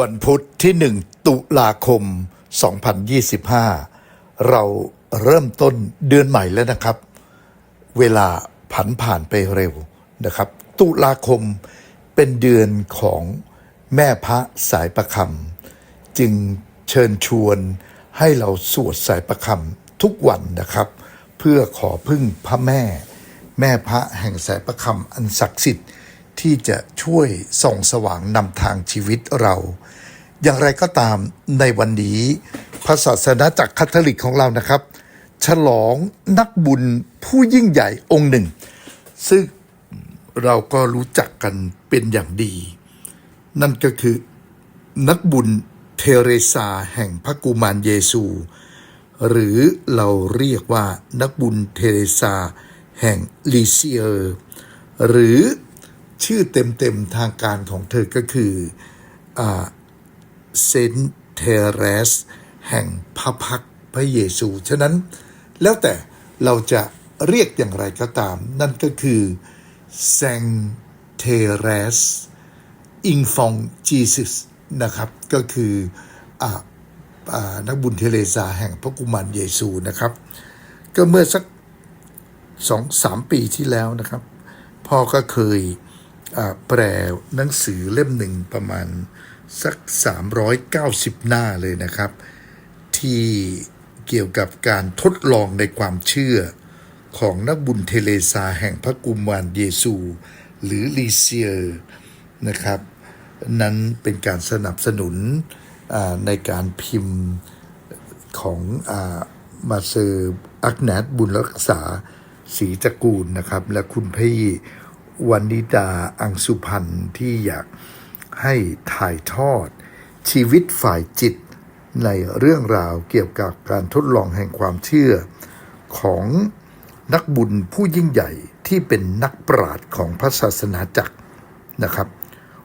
วันพุธที่ 1 ตุลาคม 2025 เราเริ่มต้นเดือนใหม่แล้วนะครับ เวลาผันผ่านไปเร็วนะครับ ตุลาคมเป็นเดือนของแม่พระสายประคำจึงเชิญชวนให้เราสวดสายประคำทุกวันนะครับ เพื่อขอพึ่งพระแม่ แม่พระแห่งสายประคำอันศักดิ์สิทธิ์ ที่จะช่วยส่องสว่างนำทางชีวิตเรา อย่างไรก็ตามในวันนี้พระศาสนาจักรคาทอลิกของเรานะครับ ฉลองนักบุญผู้ยิ่งใหญ่องค์หนึ่ง ซึ่งเราก็รู้จักกันเป็นอย่างดี นั่นก็คือนักบุญเทเรซาแห่งพระกุมารเยซู หรือเราเรียกว่านักบุญเทเรซาแห่งลิเซียร์หรือ ชื่อเต็มๆทางการของเธอก็คือเซนเทเรสแห่งพระพักพระเยซู ฉะนั้นแล้วแต่เราจะเรียกอย่างไรก็ตาม นั่นก็คือแซงเทเรสอิงฟองจีซิสนะครับ ก็คืออนักบุญเทเลซาแห่งพระกุมารเยซูนะครับ ก็เมื่อสักสองสามปีที่แล้วนะครับ พ่อก็เคย แปลหนังสือเล่มหนึ่งประมาณสัก 390 หน้าเลยนะครับ ที่เกี่ยวกับการทดลองในความเชื่อของนักบุญเทเลซาแห่งพระกุมารเยซู หรือลีเซียร์นะครับ นั้นเป็นการสนับสนุนในการพิมพ์ของอามาเซอร์อักแนตบุญรักษาศรีตระกูลนะครับ และคุณพี่ วันนิดาอังสุพันธ์ที่อยากให้ถ่ายทอด ชีวิตฝ่ายจิตในเรื่องราวเกี่ยวกับการทดลองแห่งความเชื่อ ของนักบุญผู้ยิ่งใหญ่ที่เป็นนักปราชญ์ของพระศาสนาจักรนะครับ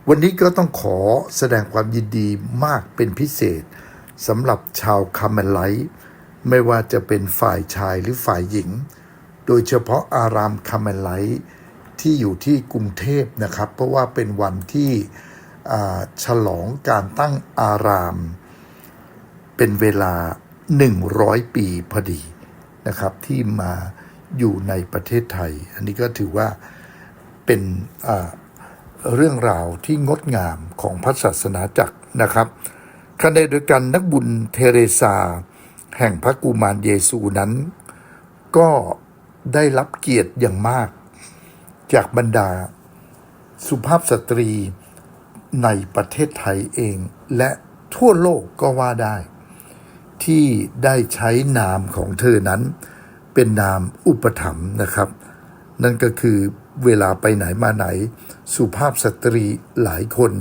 วันนี้ก็ต้องขอแสดงความยินดีมากเป็นพิเศษสำหรับชาวคาเมลไลท์ไม่ว่าจะเป็นฝ่ายชายหรือฝ่ายหญิง โดยเฉพาะอารามคาเมลไลท์ ที่อยู่ที่กรุงเทพนะครับ เพราะว่าเป็นวันที่ฉลองการตั้งอาราม เป็นเวลา 100 ปีพอดีนะครับ ที่มาอยู่ในประเทศไทย อันนี้ก็ถือว่าเป็นเรื่องราวที่งดงามของพระศาสนาจักรนะครับขณะเดียวกันนักบุญเทเรซา แห่งพระกุมารเยซูนั้น ก็ได้รับเกียรติอย่างมาก จากบรรดา สุภาพสตรีในประเทศไทยเอง และทั่วโลกก็ว่าได้ ที่ได้ใช้นามของเธอนั้น เป็นนามอุปถัมภ์นะครับ นั่นก็คือเวลาไปไหนมาไหน สุภาพสตรีหลายคน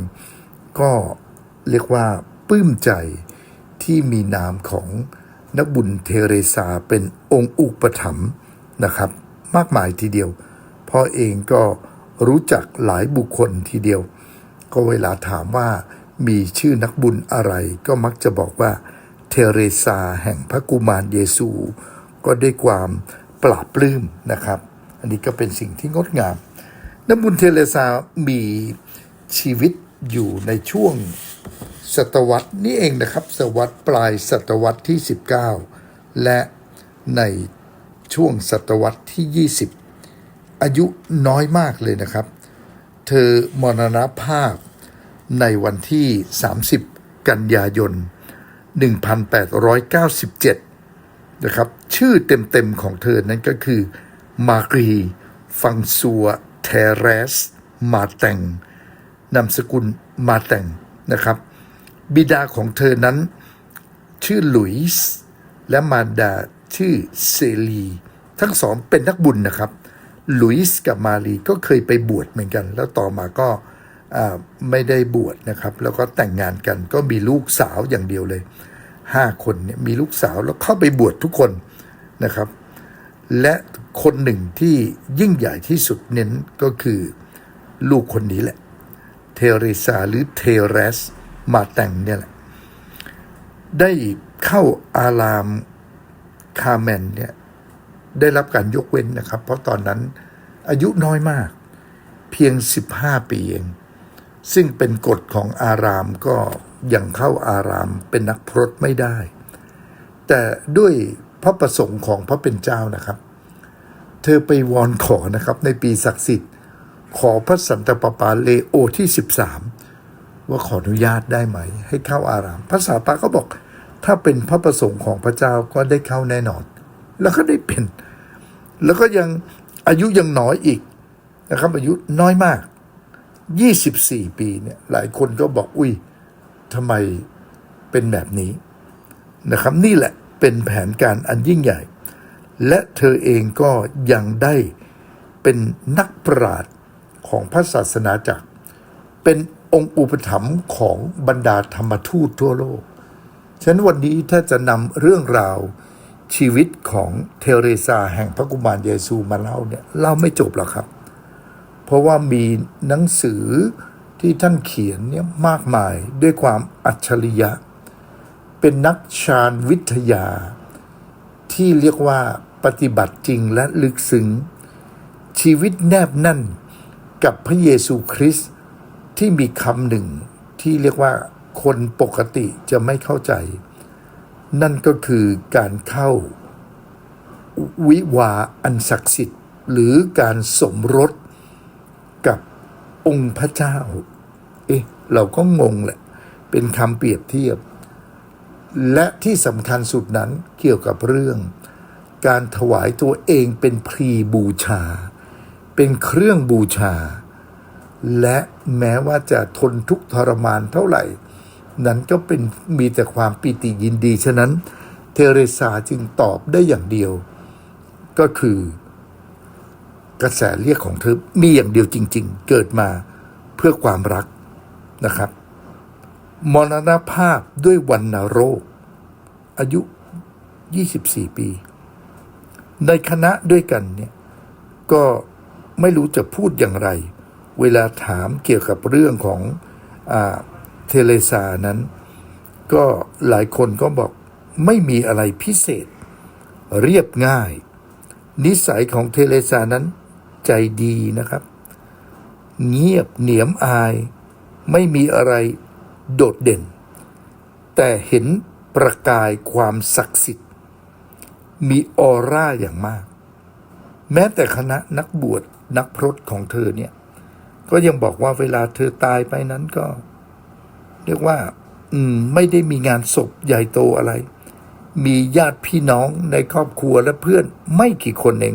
ก็เรียกว่าปลื้มใจที่มีนามของนักบุญเทเรซาเป็นองค์อุปถัมภ์นะครับ มากมายทีเดียว พ่อเองก็รู้จักหลายบุคคลทีเดียว ก็เวลาถามว่ามีชื่อนักบุญอะไรก็มักจะบอกว่าเทเรซาแห่งพระกุมารเยซู ก็ด้วยความปราบปลื้มนะครับ อันนี้ก็เป็นสิ่งที่งดงาม นักบุญเทเรซามีชีวิตอยู่ในช่วงศตวรรษนี้เองนะครับ ศตวรรษปลายศตวรรษที่ 19 และในช่วงศตวรรษที่ 20 อายุน้อยมากเลยนะครับ เธอมรณภาพในวันที่ 30 กันยายน 1897 นะครับ ชื่อเต็มๆของเธอนั้นก็คือ มารีฟังซัวเทเรส มาแตงนามสกุลมาแตงนะครับ บิดาของเธอนั้นชื่อหลุยส์และมารดาชื่อเซลี ทั้งสองเป็นนักบุญนะครับ หลุยส์กับมารีก็เคยไปบวชเหมือนกัน แล้วต่อมาก็ไม่ได้บวชนะครับ แล้วก็แต่งงานกันก็มีลูกสาวอย่างเดียวเลยห้าคนเนี่ยมีลูกสาวแล้วเข้าไปบวชทุกคนนะครับ และคนหนึ่งที่ยิ่งใหญ่ที่สุดเน้นก็คือลูกคนนี้แหละ เทเรซาหรือเทเรสมาแต่งเนี่ยแหละ ได้เข้าอารามคาแมนเนี่ย ได้รับการยกเว้นนะครับ เพราะตอนนั้นอายุน้อยมาก เพียง 15 ปีเอง ซึ่งเป็นกฎของอารามก็ยังเข้าอารามเป็นนักพรตไม่ได้ แต่ด้วยพระประสงค์ของพระเป็นเจ้านะครับ เธอไปวอนขอนะครับในปีศักดิ์สิทธิ์ ขอพระสันตะปาปาเลโอที่ 13 ว่าขออนุญาตได้ไหม ให้เข้าอาราม พระสาปาก็บอกถ้าเป็นพระประสงค์ของพระเจ้าก็ได้เข้าแน่นอน แล้วก็ได้เป็น แล้วก็ยังอายุยังน้อยอีกนะครับอายุน้อยมาก 24 ปีเนี่ยหลายคนก็บอกอุ้ยทำไมเป็นแบบนี้นะครับนี่แหละเป็นแผนการอันยิ่งใหญ่ และเธอเองก็ยังได้เป็นนักปราชญ์ของพระศาสนาจักร เป็นองค์อุปถัมภ์ของบรรดาธรรมทูตทั่วโลก ฉะนั้นวันนี้ถ้าจะนำเรื่องราว ชีวิตของเทเรซาแห่งพระกุมารเยซูมาเล่าเนี่ยเล่าไม่จบหรอกครับ เพราะว่ามีหนังสือที่ท่านเขียนเนี่ยมากมายด้วยความอัจฉริยะ เป็นนักชาญวิทยา ที่เรียกว่าปฏิบัติจริงและลึกซึ้งชีวิตแนบแน่นกับพระเยซูคริสต์ที่มีคำหนึ่งที่เรียกว่าคนปกติจะไม่เข้าใจ นั่นก็คือการเข้า วิวาอันศักดิ์สิทธิ์ หรือการสมรสกับองค์พระเจ้า เอ๊ะ เราก็งงแหละ เป็นคำเปรียบเทียบ และที่สำคัญสุดนั้นเกี่ยวกับเรื่อง การถวายตัวเองเป็นพรีบูชา เป็นเครื่องบูชา และแม้ว่าจะทนทุกข์ทรมานเท่าไหร่ นั้นก็เป็นมีแต่ความปิติยินดี ฉะนั้นเทเรซาจึงตอบได้อย่างเดียว ก็คือกระแสเรียกของเธอมีอย่างเดียวจริง ๆ เกิดมาเพื่อความรักนะครับ มรณภาพด้วยวันนโรค อายุ 24 ปี ในคณะด้วยกันเนี่ยก็ไม่รู้จะพูดอย่างไร เวลาถามเกี่ยวกับเรื่องของอา เทเลซานั้น ก็หลายคนก็บอกไม่มีอะไรพิเศษ เรียบง่าย นิสัยของเทเลซานั้นใจดีนะครับ เงียบเหนียมอาย ไม่มีอะไรโดดเด่น แต่เห็นประกายความศักดิ์สิทธิ์ มีออร่าอย่างมาก แม้แต่คณะนักบวชนักพรตของเธอเนี่ย ก็ยังบอกว่าเวลาเธอตายไปนั้นก็ เรียกว่า อืม ไม่ได้มีงานศพใหญ่โตอะไร มีญาติพี่น้องในครอบครัวและเพื่อนไม่กี่คนเอง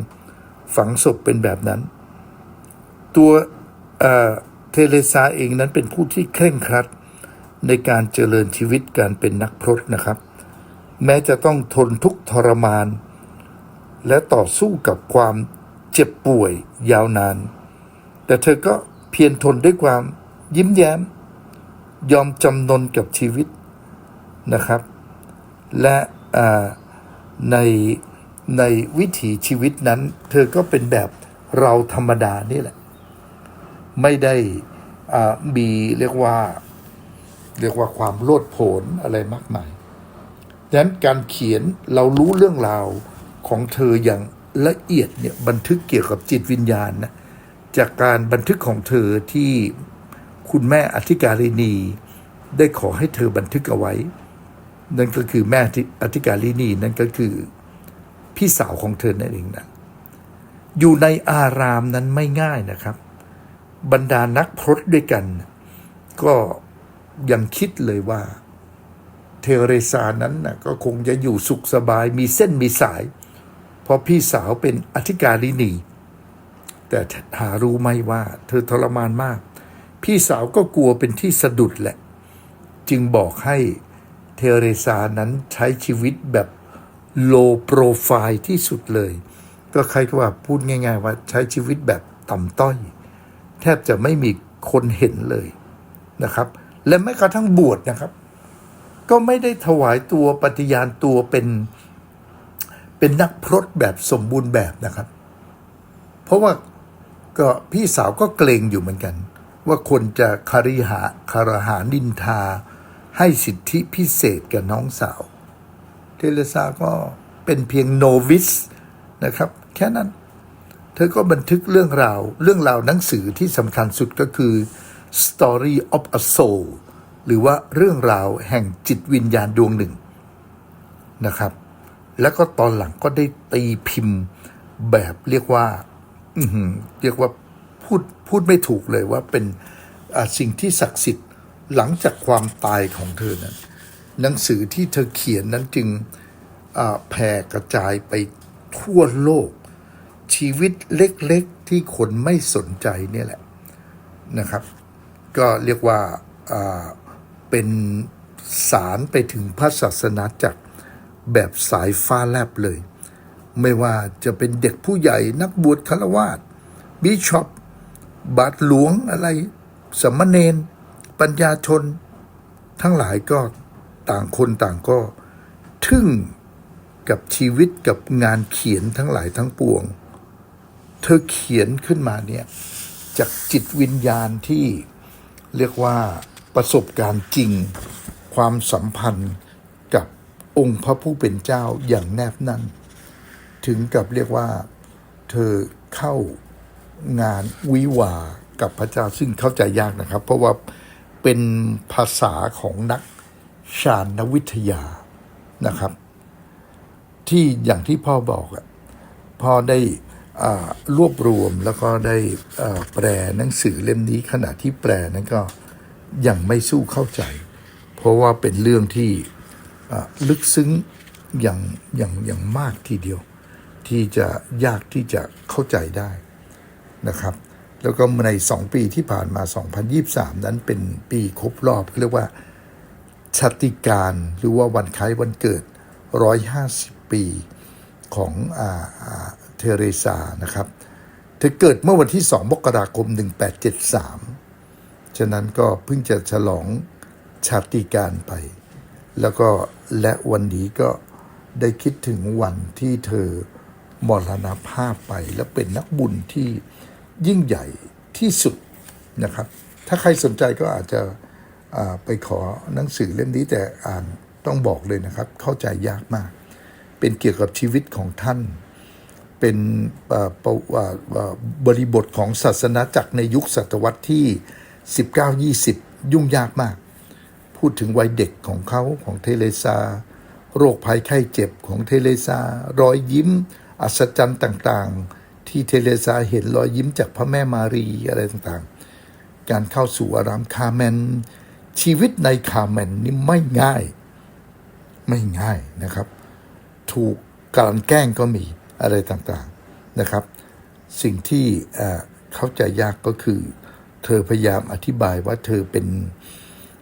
ฝังศพเป็นแบบนั้น ตัวเเทเลซาเองนั้นเป็นผู้ที่เคร่งครัด ในการเจริญชีวิตการเป็นนักพรตนะครับ แม้จะต้องทนทุกทรมาน และต่อสู้กับความเจ็บป่วยยาวนาน แต่เธอก็เพียรทนด้วยความยิ้มแย้ม ยอมจำนนกับชีวิตนะครับ และในในวิถีชีวิตนั้น เธอก็เป็นแบบเราธรรมดานี่แหละ ไม่ได้มีเรียกว่า เรียกว่าความโลดโผนอะไรมากมายดังนั้นการเขียนเรารู้เรื่องราวของเธออย่างละเอียดเนี่ยบันทึกเกี่ยวกับจิตวิญญาณนะจากการบันทึกของเธอที่ คุณแม่อธิการินี ได้ขอให้เธอบันทึกเอาไว้ นั่นก็คือแม่อธิการินีนั่นก็คือ พี่สาวของเธอนั่นเองนะอยู่ในอารามนั้นไม่ง่ายนะครับ บรรดานักพรตด้วยกัน ก็ยังคิดเลยว่าเทเรซานั้นนะก็คงจะอยู่สุขสบายมีเส้นมีสาย เพราะพี่สาวเป็นอธิการินี แต่หารู้ไหมว่าเธอทรมานมาก พี่สาวก็กลัวเป็นที่สะดุดแหละ จึงบอกให้เทเรซานั้นใช้ชีวิตแบบโลโปรไฟล์ที่สุดเลย ก็ใครก็ว่าพูดง่าย ๆ ว่าใช้ชีวิตแบบต่ำต้อย แทบจะไม่มีคนเห็นเลยนะครับ และแม้กระทั่งบวชนะครับ ก็ไม่ได้ถวายตัวปฏิญาณตัวเป็นเป็นนักพรตแบบสมบูรณ์แบบนะครับ เพราะว่าก็พี่สาวก็เกรงอยู่เหมือนกัน ว่าคนจะคาริหาคารหานินทา ให้สิทธิพิเศษกับน้องสาว เทเลซาก็เป็นเพียงโนวิสนะครับ แค่นั้น เธอก็บันทึกเรื่องราว เรื่องราวหนังสือที่สำคัญสุดก็คือ Story of a Soul หรือว่าเรื่องราวแห่งจิตวิญญาณดวงหนึ่งนะครับ แล้วก็ตอนหลังก็ได้ตีพิมพ์แบบเรียกว่าเรียกว่า พูดพูดไม่ถูกเลยว่าเป็นสิ่งที่ศักดิ์สิทธิ์หลังจากความตายของเธอนั้นหนังสือที่เธอเขียนนั้นจึงแผ่กระจายไปทั่วโลก ชีวิตเล็กๆที่คนไม่สนใจเนี่ยแหละนะครับ ก็เรียกว่าเป็นสารไปถึงพระศาสนาจักรแบบสายฟ้าแลบเลย ไม่ว่าจะเป็นเด็กผู้ใหญ่นักบวชคารวาสบิชอป บาทหลวงอะไรสมณเณรปัญญาชน ทั้งหลายก็ต่างคนต่างก็ ทึ่งกับชีวิตกับงานเขียนทั้งหลายทั้งปวง เธอเขียนขึ้นมาเนี่ยจากจิตวิญญาณที่เรียกว่าประสบการณ์จริง ความสัมพันธ์กับองค์พระผู้เป็นเจ้าอย่างแนบแนั่นถึงกับเรียกว่าเธอเข้า งานวิวากับพระเจ้าซึ่งเข้าใจยากนะครับ เพราะว่าเป็นภาษาของนักชาญวิทยานะครับ ที่อย่างที่พ่อบอกอะพ่อได้รวบรวมแล้วก็ได้แปลหนังสือเล่มนี้ขณะที่แปลนั้นก็ยังไม่สู้เข้าใจ เพราะว่าเป็นเรื่องที่ลึกซึ้งอย่างอย่างอย่างมากทีเดียว ที่จะยากที่จะเข้าใจได้ นะครับ แล้วก็ในสองปีที่ผ่านมา 2023 นั้นเป็นปีครบรอบเรียกว่าชาติการหรือว่าวันคล้ายวันเกิด 150 ปีของอาอาเทเรซานะครับ เธอเกิดเมื่อวันที่ 2 มกราคม 1873 ฉะนั้นก็เพิ่งจะฉลองชาติการไป แล้วก็และวันนี้ก็ได้คิดถึงวันที่เธอมรณภาพไปและเป็นนักบุญที่ ยิ่งใหญ่ที่สุดนะครับ ถ้าใครสนใจก็อาจจะไปขอหนังสือเล่มนี้แต่อ่านต้องบอกเลยนะครับ เข้าใจยากมาก เป็นเกี่ยวกับชีวิตของท่าน เป็นประเอ่อเอ่อบริบทของศาสนาจักรในยุคศตวรรษที่ 19-20 ยุ่งยากมาก พูดถึงวัยเด็กของเขาของเทเลซา โรคภัยไข้เจ็บของเทเลซารอยยิ้ม อัศจรรย์ต่างๆ ที่เทเลซาเห็นรอยยิ้มจากพระแม่มารีอะไรต่างๆ การเข้าสู่อารามคาเมน ชีวิตในคาเมนนี่ไม่ง่าย ไม่ง่ายนะครับ ถูกกลั่นแกล้งก็มีอะไรต่างๆนะครับ สิ่งที่เข้าใจยากก็คือ เธอพยายามอธิบายว่าเธอเป็น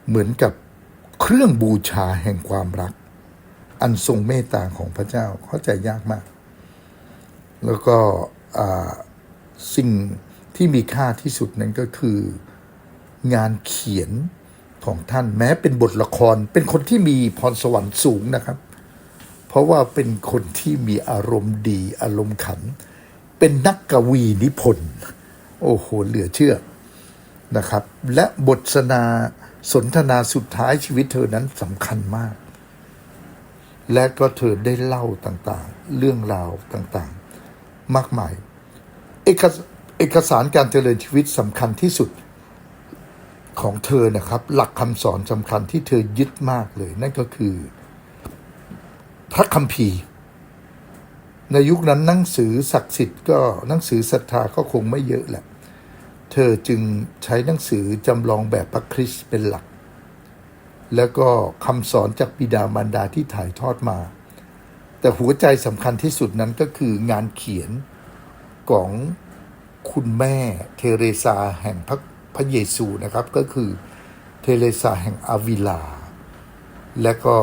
เหมือนกับเครื่องบูชาแห่งความรัก อันทรงเมตตาของพระเจ้าเข้าใจยากมาก แล้วก็ สิ่งที่มีค่าที่สุดนั้นก็คืองานเขียนของท่านแม้เป็นบทละคร เป็นคนที่มีพรสวรรค์สูงนะครับ เพราะว่าเป็นคนที่มีอารมณ์ดีอารมณ์ขัน เป็นนักกวีนิพนธ์โอ้โหเหลือเชื่อนะครับ และบทสนาสนทนาสุดท้ายชีวิตเธอนั้นสำคัญมาก และก็เธอได้เล่าต่างๆ เรื่องราวต่างๆ มากมาย เอกเอกสารการเจริญชีวิตสำคัญที่สุดของเธอนะครับ หลักคำสอนสำคัญที่เธอยึดมากเลย นั่นก็คือ พระคัมภีร์ ในยุคนั้นหนังสือศักดิ์สิทธิ์ก็หนังสือศรัทธาก็คงไม่เยอะแหละ เธอจึงใช้หนังสือจำลองแบบพระคริสต์เป็นหลัก แล้วก็คำสอนจากบิดามารดาที่ถ่ายทอดมา แต่หัวใจสำคัญที่สุดนั้นก็คืองานเขียนของคุณแม่เทเรซาแห่งพระพระเยซูนะครับ ก็คือเทเรซาแห่งอาวิลา และก็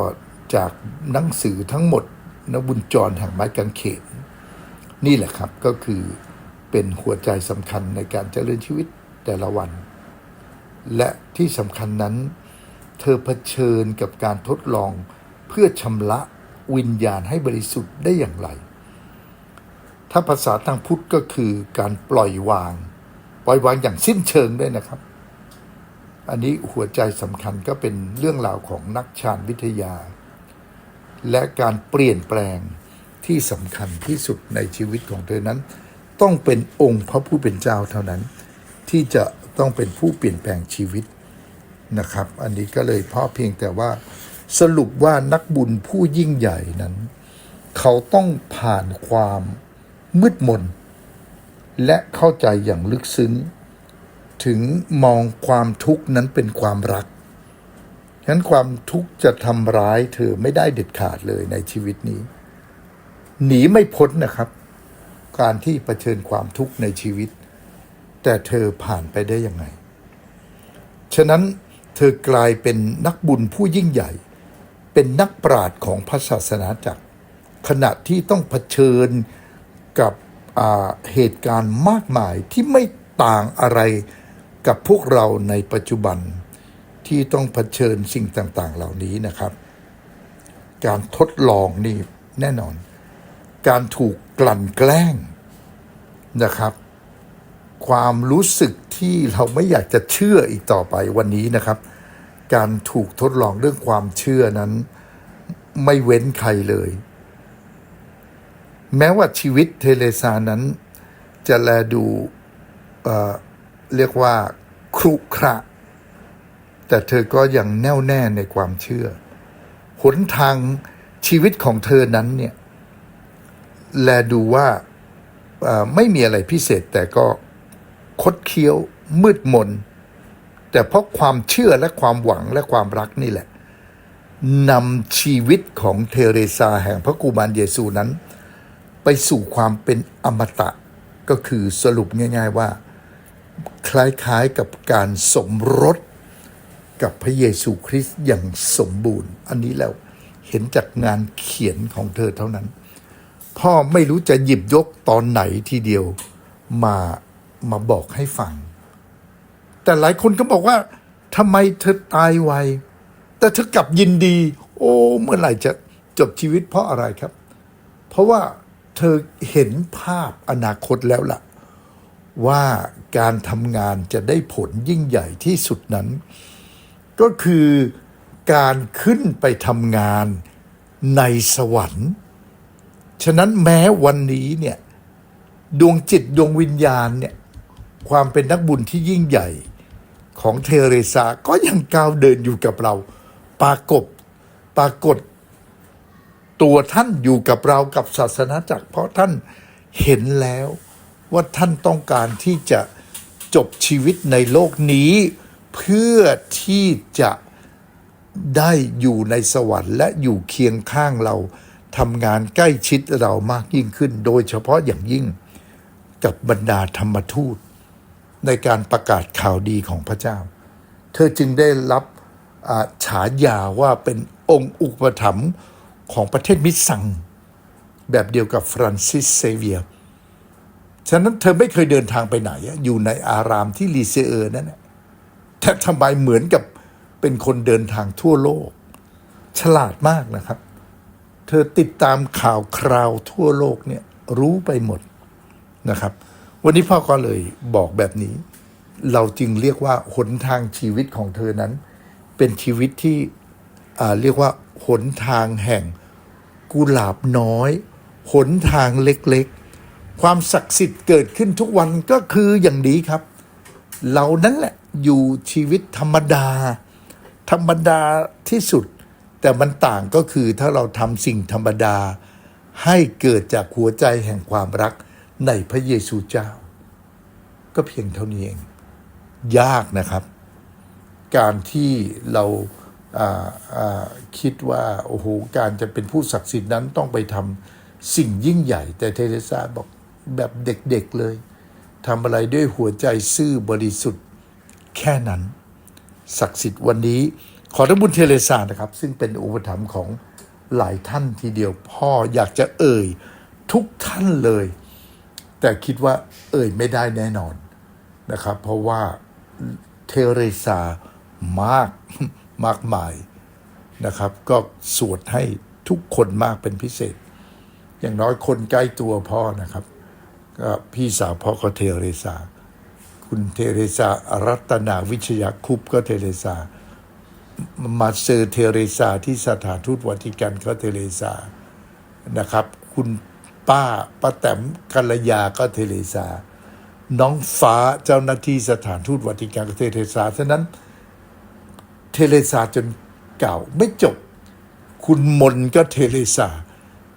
จากหนังสือทั้งหมดนบุญจรแห่งไม้กางเขนนี่แหละครับก็คือเป็นหัวใจสำคัญในการเจริญชีวิตแต่ละวัน และที่สำคัญนั้น เธอเผชิญกับการทดลองเพื่อชำระ วิญญาณให้บริสุทธิ์ได้อย่างไร ถ้าภาษาทางพุทธก็คือการปล่อยวาง ปล่อยวางอย่างสิ้นเชิงด้วยนะครับ อันนี้หัวใจสำคัญก็เป็นเรื่องราวของนักชาญวิทยา และการเปลี่ยนแปลงที่สำคัญที่สุดในชีวิตของเธอนั้น ต้องเป็นองค์พระผู้เป็นเจ้าเท่านั้น ที่จะต้องเป็นผู้เปลี่ยนแปลงชีวิตนะครับ อันนี้ก็เลยเพ่อเพียงแต่ว่า สรุปว่านักบุญผู้ยิ่งใหญ่นั้น เขาต้องผ่านความมืดมน และเข้าใจอย่างลึกซึ้ง ถึงมองความทุกข์นั้นเป็นความรักฉะนั้นความทุกข์จะทำร้ายเธอไม่ได้เด็ดขาดเลยในชีวิตนี้ หนีไม่พ้นนะครับ การที่เผชิญความทุกข์ในชีวิต แต่เธอผ่านไปได้ยังไง ฉะนั้นเธอกลายเป็นนักบุญผู้ยิ่งใหญ่ เป็นนักปราชญ์ของพระศาสนาจักร ขณะที่ต้องเผชิญกับเหตุการณ์มากมายที่ไม่ต่างอะไรกับพวกเราในปัจจุบันที่ต้องเผชิญสิ่งต่าง ๆ เหล่านี้นะครับ การทดลองนี่แน่นอน การถูกกลั่นแกล้งนะครับ ความรู้สึกที่เราไม่อยากจะเชื่ออีกต่อไปวันนี้นะครับ การถูกทดลองเรื่องความเชื่อนั้น ไม่เว้นใครเลย แม้ว่าชีวิตเทเลซานั้น จะแลดูเเรียกว่าครุขระ แต่เธอก็ยังแน่วแน่ในความเชื่อ หนทางชีวิตของเธอนั้นเนี่ย แลดูว่าไม่มีอะไรพิเศษแต่ก็คดเคี้ยวมืดมน แต่เพราะความเชื่อและความหวังและความรักนี่แหละนำชีวิตของเทเรซาแห่งพระกุมารเยซูนั้น ไปสู่ความเป็นอมตะก็คือสรุปง่าย ๆว่า คล้ายๆกับการสมรสกับพระเยซูคริสต์อย่างสมบูรณ์ อันนี้แล้วเห็นจากงานเขียนของเธอเท่านั้น พ่อไม่รู้จะหยิบยกตอนไหนทีเดียวมามาบอกให้ฟัง แต่หลายคนก็บอกว่าทำไมเธอตายไว แต่เธอกลับยินดี โอ้ เมื่อไหร่จะจบชีวิตเพราะอะไรครับ เพราะว่าเธอเห็นภาพอนาคตแล้วล่ะ ว่าการทำงานจะได้ผลยิ่งใหญ่ที่สุดนั้น ก็คือการขึ้นไปทำงานในสวรรค์ ฉะนั้นแม้วันนี้เนี่ยดวงจิตดวงวิญญาณเนี่ยความเป็นนักบุญที่ยิ่งใหญ่ ของเทเรซาก็ยังก้าวเดินอยู่กับเรา ปรากฏปรากฏ ตัวท่านอยู่กับเรากับศาสนาจักร เพราะท่านเห็นแล้วว่าท่านต้องการที่จะจบชีวิตในโลกนี้ เพื่อที่จะได้อยู่ในสวรรค์ และอยู่เคียงข้างเราทำงานใกล้ชิดเรามากยิ่งขึ้น โดยเฉพาะอย่างยิ่งกับบรรดาธรรมทูต ในการประกาศข่าวดีของพระเจ้า เธอจึงได้รับฉายาว่าเป็นองค์อุปถัมภ์ของประเทศมิสซัง แบบเดียวกับฟรานซิสเซเวียร์ฉะนั้นเธอไม่เคยเดินทางไปไหนอะอยู่ในอารามที่ลีเซเออร์นั่นแหละแต่ทำไมเหมือนกับเป็นคนเดินทางทั่วโลก ฉลาดมากนะครับ เธอติดตามข่าวคราวทั่วโลกเนี่ยรู้ไปหมดนะครับ วันนี้พ่อก็เลยบอกแบบนี้ เราจึงเรียกว่าหนทางชีวิตของเธอนั้น เป็นชีวิตที่เรียกว่าหนทางแห่งกุหลาบน้อย หนทางเล็กๆ ความศักดิ์สิทธิ์เกิดขึ้นทุกวันก็คืออย่างนี้ครับ เรานั้นแหละอยู่ชีวิตธรรมดา ธรรมดาที่สุด แต่มันต่างก็คือถ้าเราทำสิ่งธรรมดา ให้เกิดจากหัวใจแห่งความรัก ในพระเยซูเจ้า ก็เพียงเท่านี้เอง ยากนะครับ การที่เราคิดว่า โอ้โห การจะเป็นผู้ศักดิ์สิทธิ์นั้นต้องไปทำสิ่งยิ่งใหญ่ แต่เทเรซาบอกแบบเด็กๆเลยทำอะไรด้วยหัวใจซื่อบริสุทธิ์แค่นั้น ศักดิ์สิทธิ์วันนี้ ขอทั้งบุญเทเลซานะครับ ซึ่งเป็นอุปถัมภ์ของหลายท่านทีเดียวพ่ออยากจะเอ่ยทุกท่านเลย แต่คิดว่าเอ่ยไม่ได้แน่นอนนะครับ เพราะว่าเทเรซามากมากมายนะครับ ก็สวดให้ทุกคนมากเป็นพิเศษ อย่างน้อยคนใกล้ตัวพ่อนะครับ ก็พี่สาวพ่อก็เทเรซาคุณเทเรซารัตนาวิชยาคุปก็เทเรซามาเซอร์เทเรซาที่สถานทูตวาติกันก็เทเรซานะครับ คุณ ป้าป้าแตมกัลยาก็เทเรซา น้องฟ้าเจ้าหน้าที่สถานทูตวาติกันก็เทเรซาฉะนั้นเทเลซาจนเก่าไม่จบ คุณมนก็เทเลซา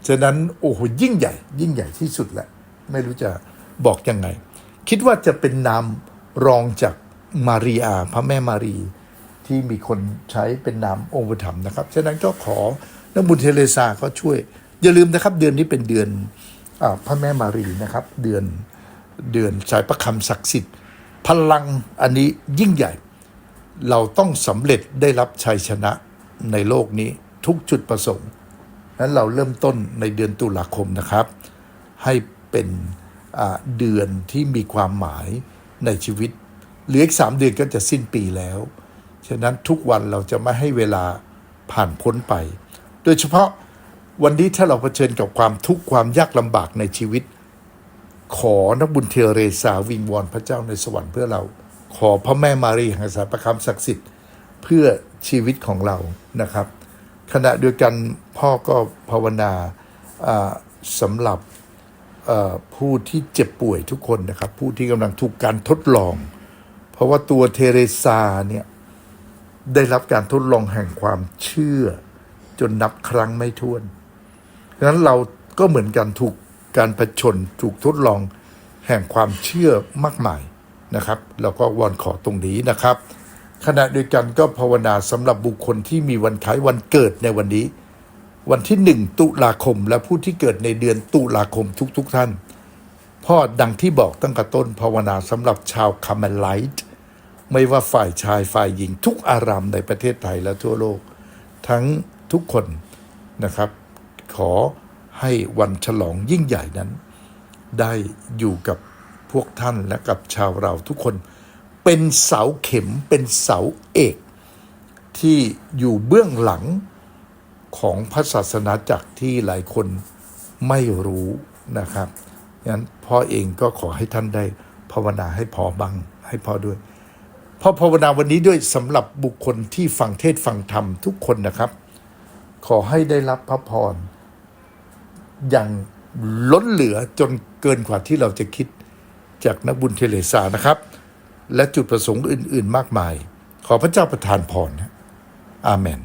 ฉะนั้นโอ้โหยิ่งใหญ่ ยิ่งใหญ่ที่สุดแหละ ไม่รู้จะบอกยังไง คิดว่าจะเป็นนามรองจากมารีอาพระแม่มารี ที่มีคนใช้เป็นนามองค์ประถมนะครับ ฉะนั้นก็ขอนักบุญเทเลซาก็ช่วย อย่าลืมนะครับ เดือนนี้เป็นเดือนอพระแม่มารีนะครับ เดือนเดือนสายประคำศักดิ์สิทธิ์ พลังอันนี้ยิ่งใหญ่ เราต้องสำเร็จได้รับชัยชนะในโลกนี้ทุกจุดประสงค์นั้นเราเริ่มต้นในเดือนตุลาคมนะครับ ให้เป็นเดือนที่มีความหมายในชีวิตเหลืออีกสามเดือนก็จะสิ้นปีแล้ว ฉะนั้นทุกวันเราจะไม่ให้เวลาผ่านพ้นไป โดยเฉพาะ วันนี้ถ้าเราเผชิญกับความทุกข์ความยากลำบากในชีวิต ขอนักบุญเทเรซาวิงวอนพระเจ้าในสวรรค์เพื่อเรา ขอพระแม่มารีแห่งสายประคำศักดิ์สิทธิ์เพื่อชีวิตของเรานะครับ ขณะเดียวกันพ่อก็ภาวนาสำหรับผู้ที่เจ็บป่วยทุกคนนะครับ ผู้ที่กำลังถูกการทดลอง เพราะว่าตัวเทเรซาเนี่ยได้รับการทดลองแห่งความเชื่อจนนับครั้งไม่ถ้วน ดังนั้นเราก็เหมือนกันถูกการผชนถูกทดลองแห่งความเชื่อมากมายนะครับเราก็วอนขอตรงนี้นะครับ ขณะเดียวกันก็ภาวนาสำหรับบุคคลที่มีวันคล้ายวันเกิดในวันนี้ วันที่หนึ่งตุลาคมและผู้ที่เกิดในเดือนตุลาคมทุกๆทท่าน พ่อดังที่บอกตั้งแต่ต้นภาวนาสำหรับชาวคาร์เมลไลท์ไม่ว่าฝ่ายชายฝ่ายหญิงทุกอารามในประเทศไทยและทั่วโลก ทั้งทุกคนนะครับ ขอให้วันฉลองยิ่งใหญ่นั้น ได้อยู่กับพวกท่านและกับชาวเราทุกคน เป็นเสาเข็มเป็นเสาเอก ที่อยู่เบื้องหลังของพระศาสนาจักรที่หลายคนไม่รู้นะครับงั้นพ่อเองก็ขอให้ท่านได้ภาวนาให้พอบังให้พ่อด้วยพอภาวนาวันนี้ด้วยสำหรับบุคคลที่ฟังเทศฟังธรรมทุกคนนะครับ ขอให้ได้รับพระพร อย่างล้นเหลือจนเกินกว่าที่เราจะคิดจากนักบุญเทเลซานะครับ และจุดประสงค์อื่น ๆ มากมาย ขอพระเจ้าประทานพรนะอาเมน